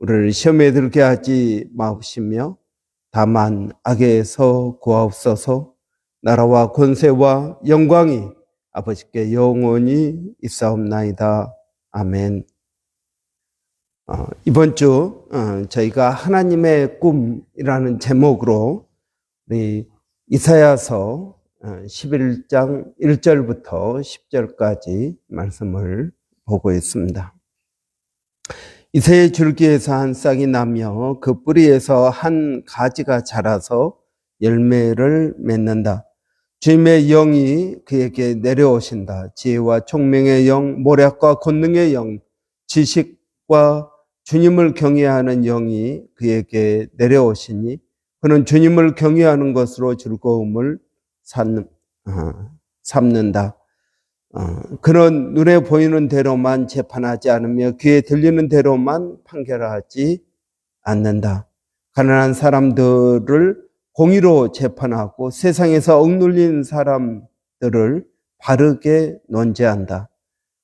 우리를 시험에 들게 하지 마옵시며 다만 악에서 구하옵소서 나라와 권세와 영광이 아버지께 영원히 있사옵나이다. 아멘. 어, 이번 주 어, 저희가 하나님의 꿈이라는 제목으로 우리 이사야서 어, 11장 1절부터 10절까지 말씀을 보고 있습니다. 이새의 줄기에서 한 싹이 나며 그 뿌리에서 한 가지가 자라서 열매를 맺는다. 주님의 영이 그에게 내려오신다. 지혜와 총명의 영, 모략과 권능의 영, 지식과 주님을 경외하는 영이 그에게 내려오시니 그는 주님을 경외하는 것으로 즐거움을 삼, 어, 삼는다. 어, 그는 눈에 보이는 대로만 재판하지 않으며 귀에 들리는 대로만 판결하지 않는다. 가난한 사람들을 공의로 재판하고 세상에서 억눌린 사람들을 바르게 논제한다.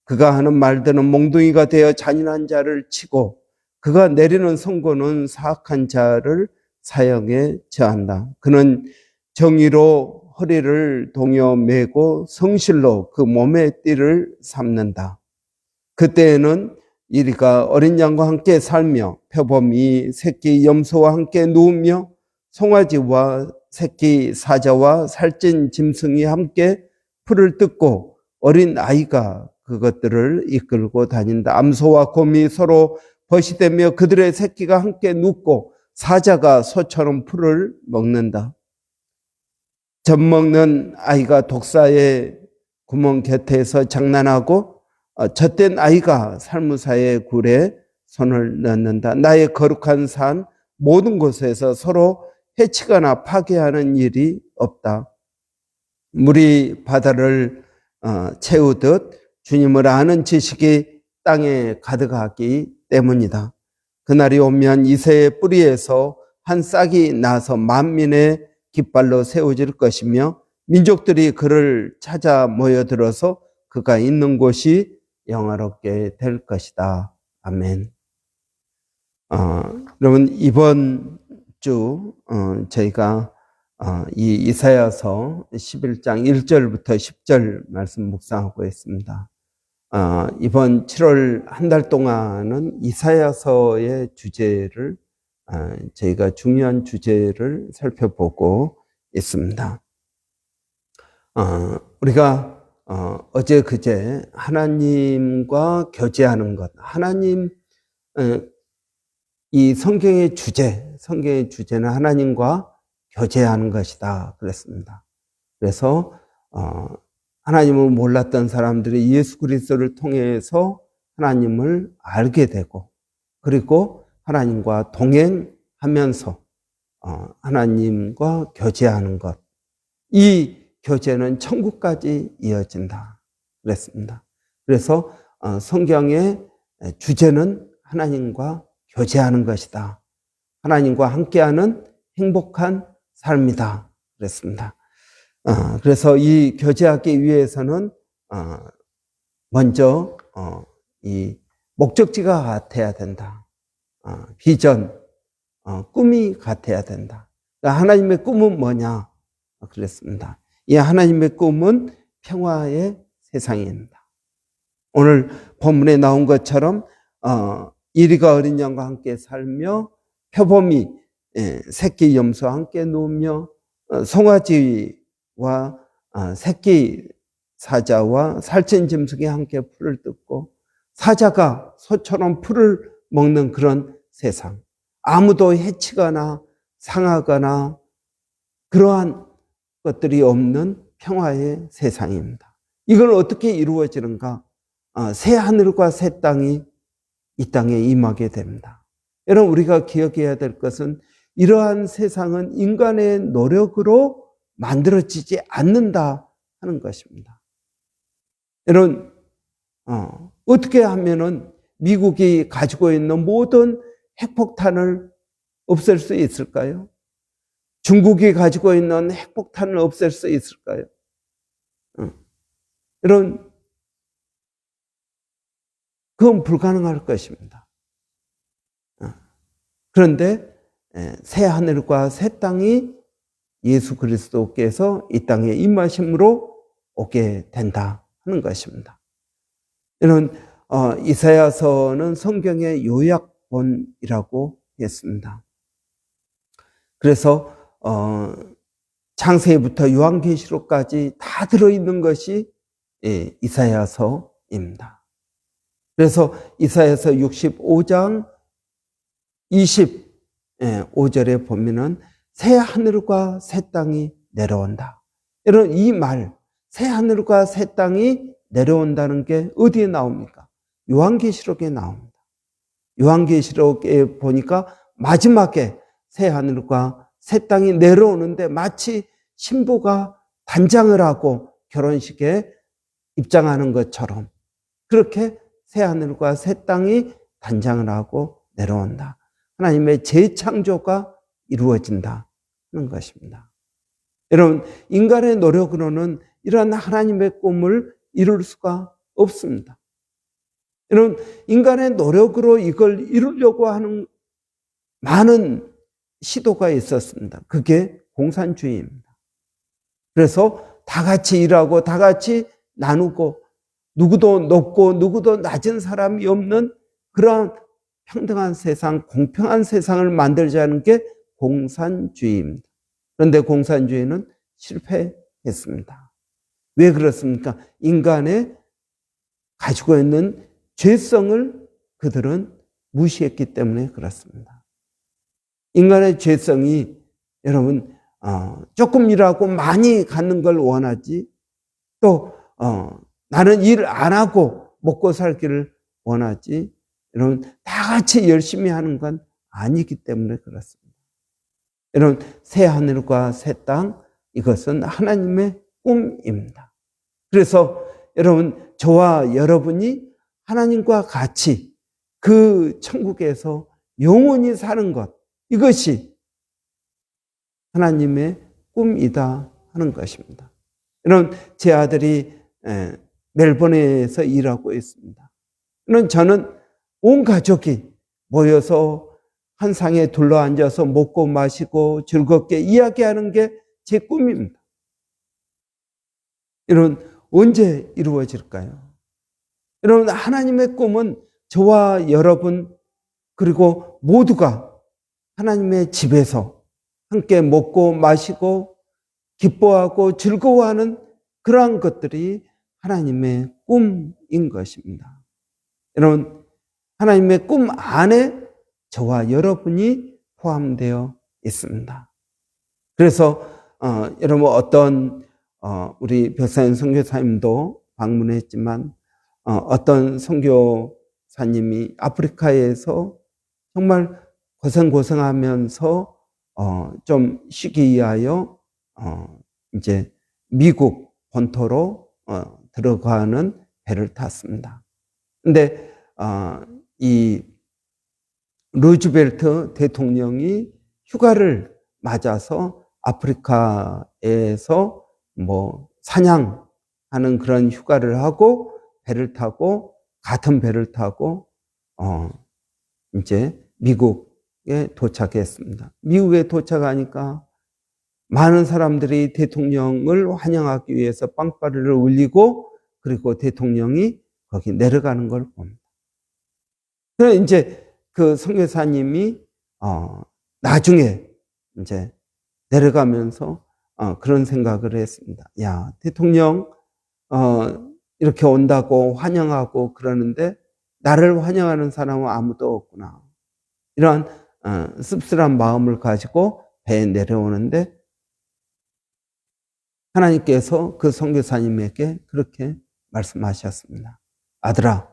그가 하는 말들은 몽둥이가 되어 잔인한 자를 치고 그가 내리는 선고는 사악한 자를 사형에 처한다. 그는 정의로 허리를 동여 매고 성실로 그 몸의 띠를 삼는다. 그때에는 이리가 어린 양과 함께 살며 표범이 새끼 염소와 함께 누우며 송아지와 새끼 사자와 살찐 짐승이 함께 풀을 뜯고 어린 아이가 그것들을 이끌고 다닌다. 암소와 곰이 서로 벗이 되며 그들의 새끼가 함께 눕고 사자가 소처럼 풀을 먹는다. 젖 먹는 아이가 독사의 구멍 곁에서 장난하고 어, 젖된 아이가 살무사의 굴에 손을 넣는다. 나의 거룩한 산 모든 곳에서 서로 해치거나 파괴하는 일이 없다. 물이 바다를 어, 채우듯 주님을 아는 지식이 땅에 가득하기 때문이다. 그날이 오면 이새의 뿌리에서 한 싹이 나서 만민의 깃발로 세워질 것이며 민족들이 그를 찾아 모여들어서 그가 있는 곳이 영화롭게 될 것이다. 아멘. 어, 여러분 이번 주 어, 저희가 어, 이 이사야서 11장 1절부터 10절 말씀 묵상하고 있습니다. 어, 이번 7월 한 달 동안은 이사야서의 주제를 어, 저희가 중요한 주제를 살펴보고 있습니다. 어, 우리가 어, 어제 그제 하나님과 교제하는 것, 하나님 이 성경의 주제, 성경의 주제는 하나님과 교제하는 것이다 그랬습니다. 그래서 하나님을 몰랐던 사람들이 예수 그리스도를 통해서 하나님을 알게 되고 그리고 하나님과 동행하면서 어, 하나님과 교제하는 것. 이 교제는 천국까지 이어진다. 그랬습니다. 그래서 어, 성경의 주제는 하나님과 교제하는 것이다. 하나님과 함께하는 행복한 삶이다. 그랬습니다. 어, 그래서 이 교제하기 위해서는 먼저 이 목적지가 같아야 된다. 어, 비전, 어, 꿈이 같아야 된다. 그러니까 하나님의 꿈은 뭐냐? 그랬습니다. 이 하나님의 꿈은 평화의 세상입니다. 오늘 본문에 나온 것처럼 어, 이리가 어린 양과 함께 살며 표범이 예, 새끼 염소와 함께 누우며 송아지와 새끼 사자와 살찐 짐승이 함께 풀을 뜯고 사자가 소처럼 풀을 먹는 그런 세상. 아무도 해치거나 상하거나 그러한 것들이 없는 평화의 세상입니다. 이걸 어떻게 이루어지는가? 아, 새 하늘과 새 땅이 이 땅에 임하게 됩니다. 여러분 우리가 기억해야 될 것은 이러한 세상은 인간의 노력으로 만들어지지 않는다 하는 것입니다. 여러분 어, 어떻게 하면은 미국이 가지고 있는 모든 핵폭탄을 없앨 수 있을까요? 중국이 가지고 있는 핵폭탄을 없앨 수 있을까요? 어. 이런 그건 불가능할 것입니다. 어. 그런데 새 하늘과 새 땅이 예수 그리스도께서 이 땅에 임하심으로 오게 된다 하는 것입니다. 이런 어, 이사야서는 성경의 요약본이라고 했습니다. 그래서 어, 창세기부터 요한계시록까지 다 들어있는 것이 예, 이사야서입니다. 그래서 이사야서 65장 25절에 보면은 새 하늘과 새 땅이 내려온다. 여러분 이 말, 새 하늘과 새 땅이 내려온다는 게 어디에 나옵니까? 요한계시록에 나옵니다. 요한계시록에 보니까 마지막에 새 하늘과 새 땅이 내려오는데 마치 신부가 단장을 하고 결혼식에 입장하는 것처럼 그렇게 새 하늘과 새 땅이 단장을 하고 내려온다. 하나님의 재창조가 이루어진다는 것입니다. 여러분, 인간의 노력으로는 이러한 하나님의 꿈을 이룰 수가 없습니다. 여러분, 인간의 노력으로 이걸 이루려고 하는 많은 시도가 있었습니다. 그게 공산주의입니다. 그래서 다 같이 일하고 다 같이 나누고 누구도 높고 누구도 낮은 사람이 없는 그러한 평등한 세상, 공평한 세상을 만들자는 게 공산주의입니다. 그런데 공산주의는 실패했습니다. 왜 그렇습니까? 인간의 가지고 있는 죄성을 그들은 무시했기 때문에 그렇습니다. 인간의 죄성이 여러분 어, 조금이라고 많이 갖는 걸 원하지 또 어, 나는 일 안 하고 먹고 살기를 원하지 여러분 다 같이 열심히 하는 건 아니기 때문에 그렇습니다. 여러분 새 하늘과 새 땅 이것은 하나님의 꿈입니다. 그래서 여러분 저와 여러분이 하나님과 같이 그 천국에서 영원히 사는 것 이것이 하나님의 꿈이다 하는 것입니다. 여러분 제 아들이 멜번에서 일하고 있습니다. 저는 온 가족이 모여서 한 상에 둘러앉아서 먹고 마시고 즐겁게 이야기하는 게 제 꿈입니다. 이런 언제 이루어질까요? 여러분 하나님의 꿈은 저와 여러분 그리고 모두가 하나님의 집에서 함께 먹고 마시고 기뻐하고 즐거워하는 그러한 것들이 하나님의 꿈인 것입니다. 여러분 하나님의 꿈 안에 저와 여러분이 포함되어 있습니다. 그래서 어, 여러분 어떤 어, 우리 벽사연 선교사님도 방문했지만 어, 어떤 선교사님이 아프리카에서 정말 고생고생하면서 어, 좀 쉬기 위하여 어, 이제 미국 본토로 어, 들어가는 배를 탔습니다. 근데 어, 이 루즈벨트 대통령이 휴가를 맞아서 아프리카에서 뭐 사냥하는 그런 휴가를 하고 배를 타고 같은 배를 타고 어 이제 미국에 도착했습니다. 미국에 도착하니까 많은 사람들이 대통령을 환영하기 위해서 빵빠리를 울리고 그리고 대통령이 거기 내려가는 걸 봅니다. 그래 이제 그 선교사님이 어 나중에 이제 내려가면서 어 그런 생각을 했습니다. 야 대통령 어 이렇게 온다고 환영하고 그러는데 나를 환영하는 사람은 아무도 없구나. 이러한 어, 씁쓸한 마음을 가지고 배에 내려오는데 하나님께서 그 선교사님에게 그렇게 말씀하셨습니다. 아들아,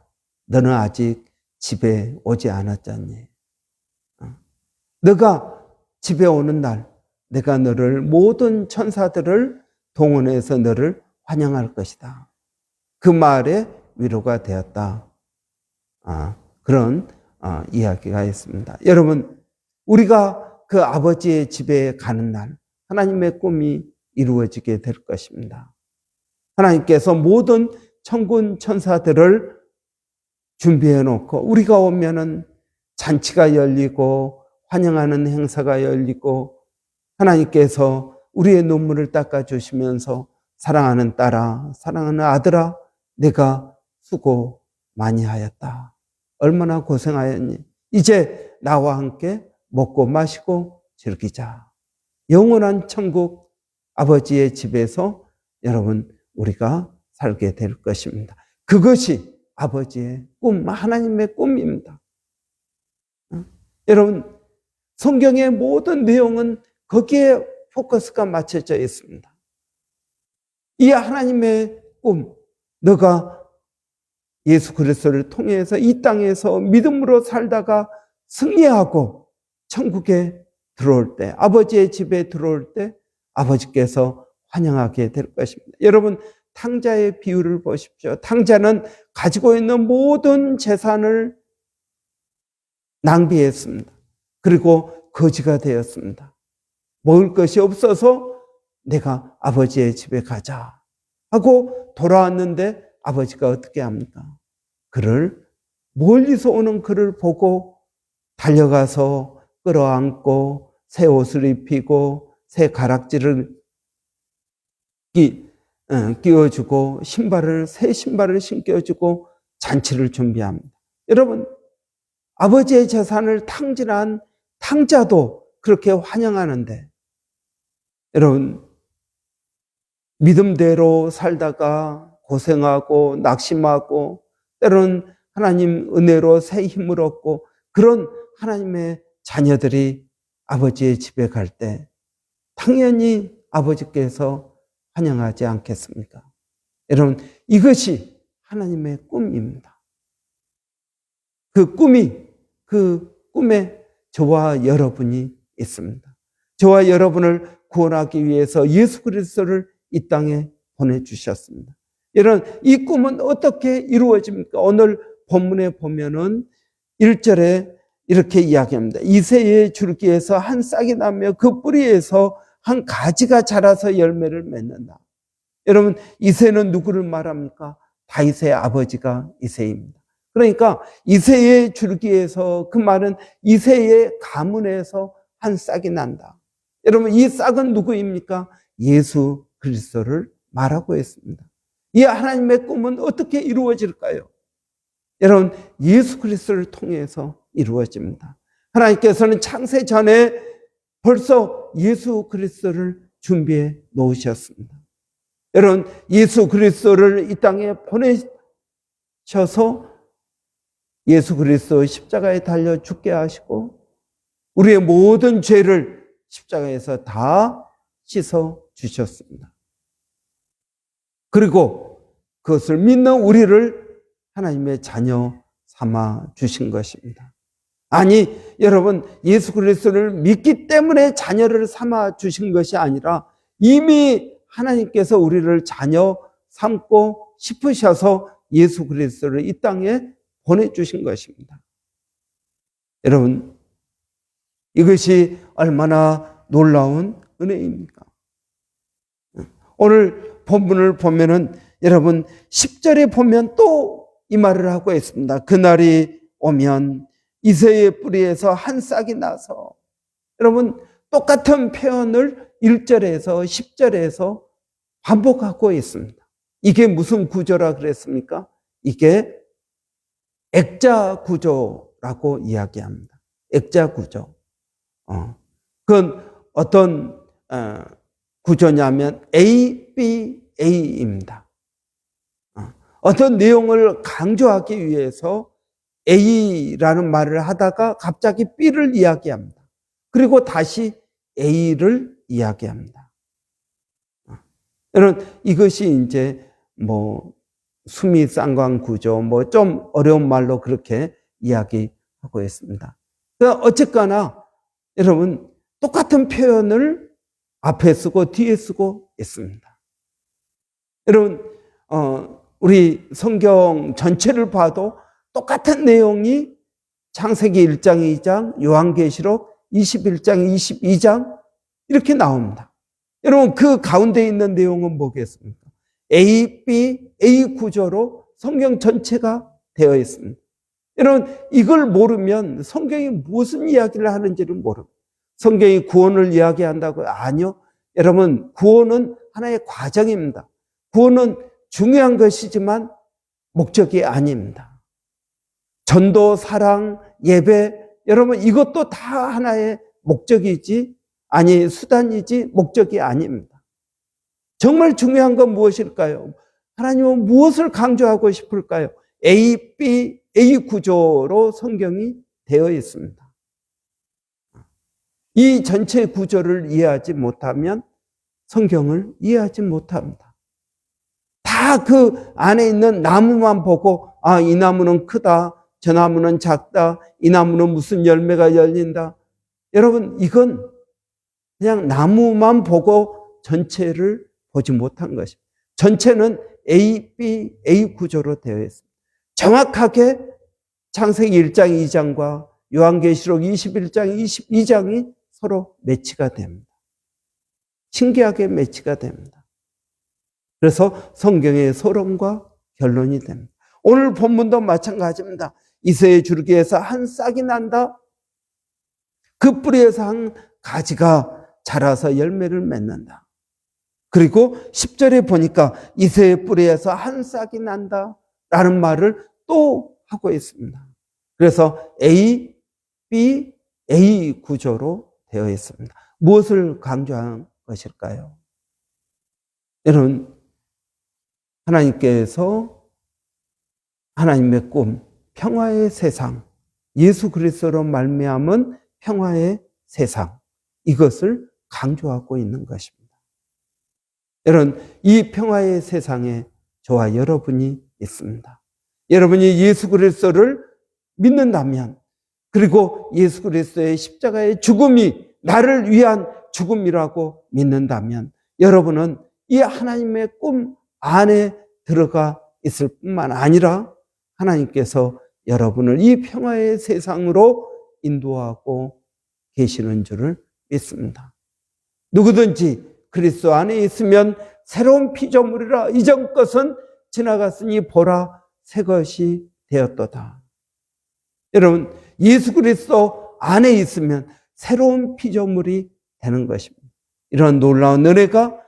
너는 아직 집에 오지 않았잖니. 너가 집에 오는 날 내가 너를 모든 천사들을 동원해서 너를 환영할 것이다. 그 말에 위로가 되었다. 아, 그런 아, 이야기가 있습니다. 여러분, 우리가 그 아버지의 집에 가는 날 하나님의 꿈이 이루어지게 될 것입니다. 하나님께서 모든 천군 천사들을 준비해 놓고 우리가 오면은 잔치가 열리고 환영하는 행사가 열리고 하나님께서 우리의 눈물을 닦아 주시면서 사랑하는 딸아, 사랑하는 아들아, 내가 수고 많이 하였다. 얼마나 고생하였니? 이제 나와 함께 먹고 마시고 즐기자. 영원한 천국 아버지의 집에서 여러분 우리가 살게 될 것입니다. 그것이 아버지의 꿈, 하나님의 꿈입니다. 어? 여러분, 성경의 모든 내용은 거기에 포커스가 맞춰져 있습니다. 이 하나님의 꿈, 너가 예수 그리스도를 통해서 이 땅에서 믿음으로 살다가 승리하고 천국에 들어올 때, 아버지의 집에 들어올 때 아버지께서 환영하게 될 것입니다. 여러분, 탕자의 비유를 보십시오. 탕자는 가지고 있는 모든 재산을 낭비했습니다. 그리고 거지가 되었습니다. 먹을 것이 없어서 내가 아버지의 집에 가자 하고 돌아왔는데 아버지가 어떻게 합니까? 그를 멀리서 오는 그를 보고 달려가서 끌어안고 새 옷을 입히고 새 가락지를 끼, 어, 끼워주고 신발을 새 신발을 신겨주고 잔치를 준비합니다. 여러분 아버지의 재산을 탕진한 탕자도 그렇게 환영하는데 여러분 믿음대로 살다가 고생하고 낙심하고 때로는 하나님 은혜로 새 힘을 얻고 그런 하나님의 자녀들이 아버지의 집에 갈 때 당연히 아버지께서 환영하지 않겠습니까? 여러분 이것이 하나님의 꿈입니다. 그 꿈이 그 꿈에 저와 여러분이 있습니다. 저와 여러분을 구원하기 위해서 예수 그리스도를 이 땅에 보내주셨습니다. 여러분, 이 꿈은 어떻게 이루어집니까? 오늘 본문에 보면은 1절에 이렇게 이야기합니다. 이새의 줄기에서 한 싹이 나며 그 뿌리에서 한 가지가 자라서 열매를 맺는다. 여러분, 이새는 누구를 말합니까? 다윗의 아버지가 이새입니다. 그러니까 이새의 줄기에서 그 말은 이새의 가문에서 한 싹이 난다. 여러분, 이 싹은 누구입니까? 예수 그리스도를 말하고 있습니다. 이 하나님의 꿈은 어떻게 이루어질까요? 여러분, 예수 그리스도를 통해서 이루어집니다. 하나님께서는 창세 전에 벌써 예수 그리스도를 준비해 놓으셨습니다. 여러분, 예수 그리스도를 이 땅에 보내셔서 예수 그리스도 십자가에 달려 죽게 하시고 우리의 모든 죄를 십자가에서 다 씻어 주셨습니다. 그리고 그것을 믿는 우리를 하나님의 자녀 삼아 주신 것입니다. 아니, 여러분, 예수 그리스도를 믿기 때문에 자녀를 삼아 주신 것이 아니라 이미 하나님께서 우리를 자녀 삼고 싶으셔서 예수 그리스도를 이 땅에 보내주신 것입니다. 여러분, 이것이 얼마나 놀라운 은혜입니까? 오늘 본문을 보면은 여러분 10절에 보면 또 이 말을 하고 있습니다. 그날이 오면 이새의 뿌리에서 한 싹이 나서 여러분 똑같은 표현을 1절에서 10절에서 반복하고 있습니다. 이게 무슨 구조라 그랬습니까? 이게 액자 구조라고 이야기합니다. 액자 구조. 어. 그건 어떤 어, 구조냐면 A, B, A입니다. 어. 어떤 내용을 강조하기 위해서 A라는 말을 하다가 갑자기 B를 이야기합니다. 그리고 다시 A를 이야기합니다. 어. 여러분, 이것이 이제 뭐 수미 쌍광 구조, 뭐 좀 어려운 말로 그렇게 이야기하고 있습니다. 그 어쨌거나 여러분, 똑같은 표현을 앞에 쓰고 뒤에 쓰고 있습니다. 여러분, 어, 우리 성경 전체를 봐도 똑같은 내용이 창세기 1장, 2장, 요한계시록 21장, 22장 이렇게 나옵니다. 여러분, 그 가운데 있는 내용은 뭐겠습니까? A, B, A 구조로 성경 전체가 되어 있습니다. 여러분, 이걸 모르면 성경이 무슨 이야기를 하는지를 모릅니다. 성경이 구원을 이야기한다고요? 아니요. 여러분, 구원은 하나의 과정입니다. 구원은 중요한 것이지만 목적이 아닙니다. 전도, 사랑, 예배, 여러분, 이것도 다 하나의 목적이지, 아니, 수단이지, 목적이 아닙니다. 정말 중요한 건 무엇일까요? 하나님은 무엇을 강조하고 싶을까요? A, B, A 구조로 성경이 되어 있습니다. 이 전체 구조를 이해하지 못하면 성경을 이해하지 못합니다. 다 그 안에 있는 나무만 보고, 아, 이 나무는 크다. 저 나무는 작다. 이 나무는 무슨 열매가 열린다. 여러분, 이건 그냥 나무만 보고 전체를 보지 못한 것입니다. 전체는 A, B, A 구조로 되어 있습니다. 정확하게 창세기 1장, 2장과 요한계시록 21장, 22장이 서로 매치가 됩니다. 신기하게 매치가 됩니다. 그래서 성경의 소론과 결론이 됩니다. 오늘 본문도 마찬가지입니다. 이세의 줄기에서 한 싹이 난다. 그 뿌리에서 한 가지가 자라서 열매를 맺는다. 그리고 10절에 보니까 이세의 뿌리에서 한 싹이 난다. 라는 말을 또 하고 있습니다. 그래서 A, B, A 구조로 되어 있습니다. 무엇을 강조한 것일까요? 여러분, 하나님께서 하나님의 꿈, 평화의 세상, 예수 그리스도로 말미암은 평화의 세상, 이것을 강조하고 있는 것입니다. 여러분, 이 평화의 세상에 저와 여러분이 있습니다. 여러분이 예수 그리스도를 믿는다면, 그리고 예수 그리스도의 십자가의 죽음이 나를 위한 죽음이라고 믿는다면, 여러분은 이 하나님의 꿈 안에 들어가 있을 뿐만 아니라 하나님께서 여러분을 이 평화의 세상으로 인도하고 계시는 줄을 믿습니다. 누구든지 그리스도 안에 있으면 새로운 피조물이라 이전 것은 지나갔으니 보라 새 것이 되었도다. 여러분 예수 그리스도 안에 있으면 새로운 피조물이 되는 것입니다. 이런 놀라운 은혜가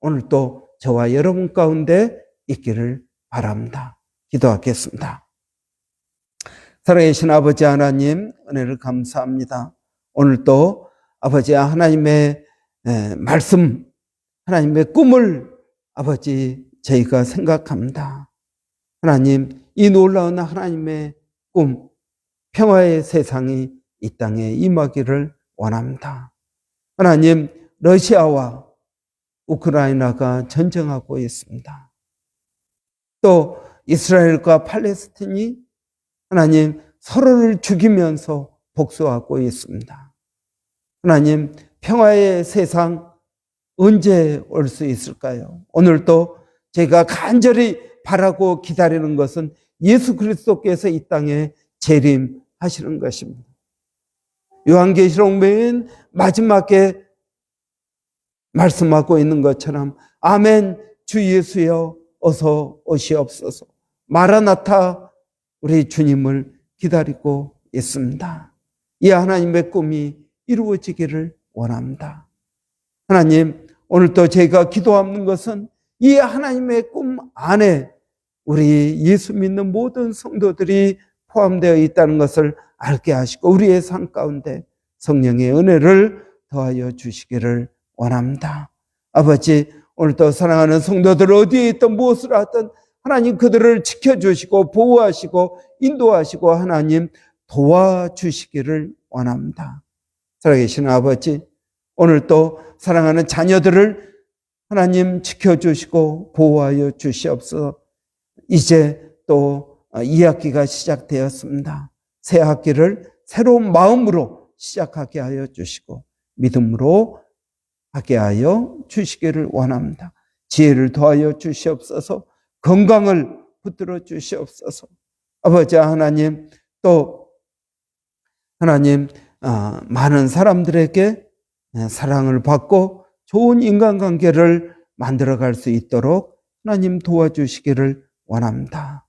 오늘 또 저와 여러분 가운데 있기를 바랍니다. 기도하겠습니다. 살아계신 아버지 하나님 은혜를 감사합니다. 오늘 또 아버지 하나님의 말씀, 하나님의 꿈을 아버지 저희가 생각합니다. 하나님, 이 놀라운 하나님의 꿈, 평화의 세상이 이 땅에 임하기를 원합니다. 하나님, 러시아와 우크라이나가 전쟁하고 있습니다. 또 이스라엘과 팔레스틴이 하나님 서로를 죽이면서 복수하고 있습니다. 하나님 평화의 세상 언제 올 수 있을까요? 오늘도 제가 간절히 바라고 기다리는 것은 예수 그리스도께서 이 땅에 재림하시는 것입니다. 요한계시록 맨 마지막에 말씀하고 있는 것처럼 아멘 주 예수여 어서 오시옵소서 마라나타 우리 주님을 기다리고 있습니다. 이 하나님의 꿈이 이루어지기를 원합니다. 하나님 오늘도 제가 기도하는 것은 이 하나님의 꿈 안에 우리 예수 믿는 모든 성도들이 포함되어 있다는 것을 알게 하시고 우리의 삶 가운데 성령의 은혜를 더하여 주시기를 원합니다. 아버지, 오늘도 사랑하는 성도들 어디에 있든 무엇을 하든 하나님 그들을 지켜주시고 보호하시고 인도하시고 하나님 도와주시기를 원합니다. 살아계신 아버지, 오늘도 사랑하는 자녀들을 하나님 지켜주시고 보호하여 주시옵소서. 이제 또 2학기가 시작되었습니다. 새 학기를 새로운 마음으로 시작하게 하여 주시고 믿음으로 하게 하여 주시기를 원합니다. 지혜를 더하여 주시옵소서 건강을 붙들어 주시옵소서 아버지 하나님 또 하나님 아, 많은 사람들에게 사랑을 받고 좋은 인간관계를 만들어갈 수 있도록 하나님 도와주시기를 원합니다.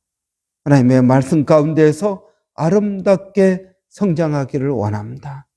하나님의 말씀 가운데서 아름답게 성장하기를 원합니다.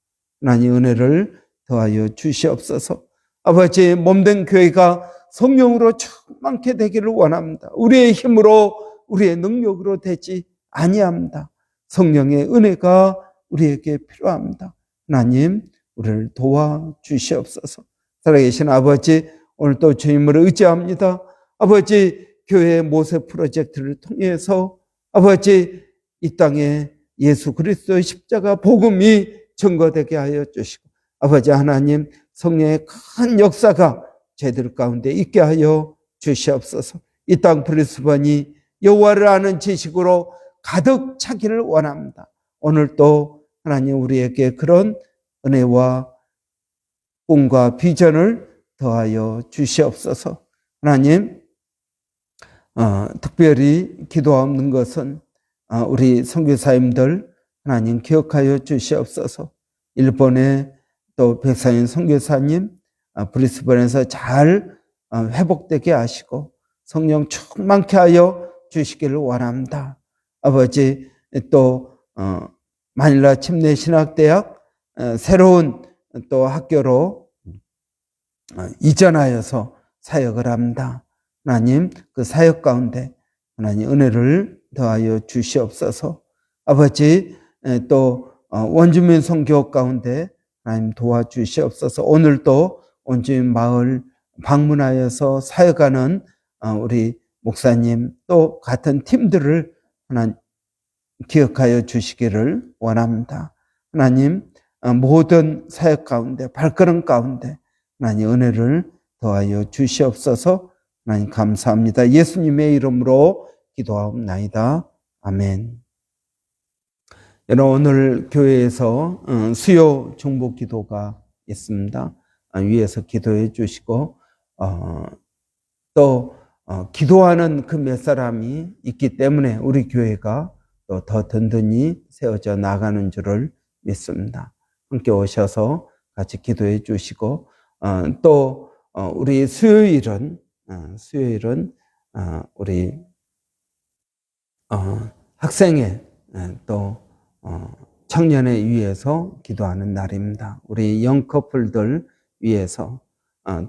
하나님 은혜를 더하여 주시옵소서. 아버지 몸된 교회가 성령으로 충만케 되기를 원합니다. 우리의 힘으로 우리의 능력으로 되지 아니합니다. 성령의 은혜가 우리에게 필요합니다. 하나님 우리를 도와 주시옵소서. 살아계신 아버지 오늘 또 주님을 의지합니다. 아버지 교회 모세 프로젝트를 통해서 아버지 이 땅에 예수 그리스도의 십자가 복음이 증거되게 하여 주시고 아버지 하나님 성령의 큰 역사가 저희들 가운데 있게 하여 주시옵소서. 이 땅 브리스번이 여호와를 아는 지식으로 가득 차기를 원합니다. 오늘 또 하나님 우리에게 그런 은혜와 꿈과 비전을 더하여 주시옵소서. 하나님 어, 특별히 기도하는 것은 어, 우리 선교사님들 하나님 기억하여 주시옵소서. 일본의 또 백사인 선교사님 어, 브리스번에서 잘 어, 회복되게 하시고 성령 충만케 하여 주시기를 원합니다. 아버지 또 어, 마닐라 침례 신학대학 어, 새로운 또 학교로 어, 이전하여서 사역을 합니다. 하나님 그 사역 가운데 하나님 은혜를 더하여 주시옵소서. 아버지 에, 또 어, 원주민 선교 가운데 하나님 도와주시옵소서. 오늘도 원주민 마을 방문하여서 사역하는 어, 우리 목사님 또 같은 팀들을 하나님 기억하여 주시기를 원합니다. 하나님 어, 모든 사역 가운데 발걸음 가운데 하나님 은혜를 더하여 주시옵소서. 하나님 감사합니다. 예수님의 이름으로 기도하옵나이다. 아멘. 여러분 오늘 교회에서 어, 수요 중보 기도가 있습니다. 아, 위에서 기도해 주시고 어, 또 어, 기도하는 그 몇 사람이 있기 때문에 우리 교회가 또 더 든든히 세워져 나가는 줄을 믿습니다. 함께 오셔서 같이 기도해 주시고 또 우리 수요일은 수요일은 우리 학생회 또 청년회 위해서 기도하는 날입니다. 우리 영 커플들 위해서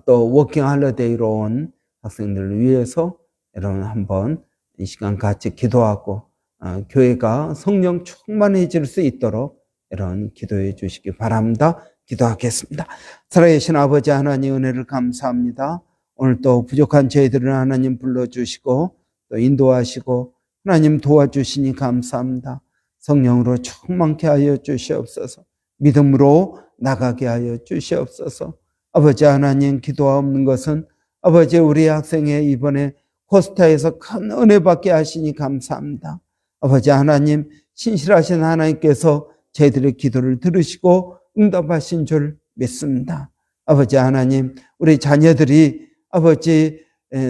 또 워킹 할러데이로 온 학생들을 위해서 여러분 한번 이 시간 같이 기도하고 어, 교회가 성령 충만해질 수 있도록 여러분 기도해 주시기 바랍니다. 기도하겠습니다. 살아계신 아버지 하나님 은혜를 감사합니다. 오늘 또 부족한 저희들을 하나님 불러주시고 또 인도하시고 하나님 도와주시니 감사합니다. 성령으로 충만케 하여 주시옵소서. 믿음으로 나가게 하여 주시옵소서. 아버지 하나님 기도하옵는 것은 아버지 우리 학생의 이번에 코스타에서 큰 은혜 받게 하시니 감사합니다. 아버지 하나님 신실하신 하나님께서 저희들의 기도를 들으시고 응답하신 줄 믿습니다. 아버지 하나님 우리 자녀들이 아버지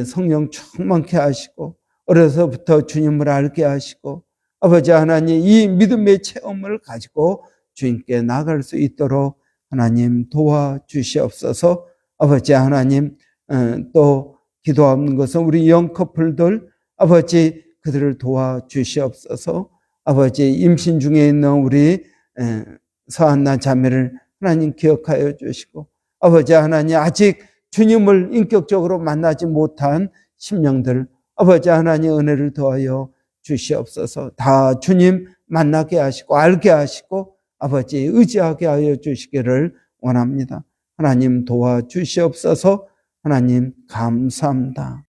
성령 충만케 하시고 어려서부터 주님을 알게 하시고 아버지 하나님 이 믿음의 체험을 가지고 주님께 나갈 수 있도록 하나님 도와주시옵소서. 아버지 하나님 어, 또 기도하는 것은 우리 영 커플들 아버지 그들을 도와주시옵소서. 아버지 임신 중에 있는 우리 서한나 자매를 하나님 기억하여 주시고 아버지 하나님 아직 주님을 인격적으로 만나지 못한 심령들 아버지 하나님 은혜를 더하여 주시옵소서 다 주님 만나게 하시고 알게 하시고 아버지 의지하게 하여 주시기를 원합니다. 하나님 도와 주시옵소서 하나님 감사합니다.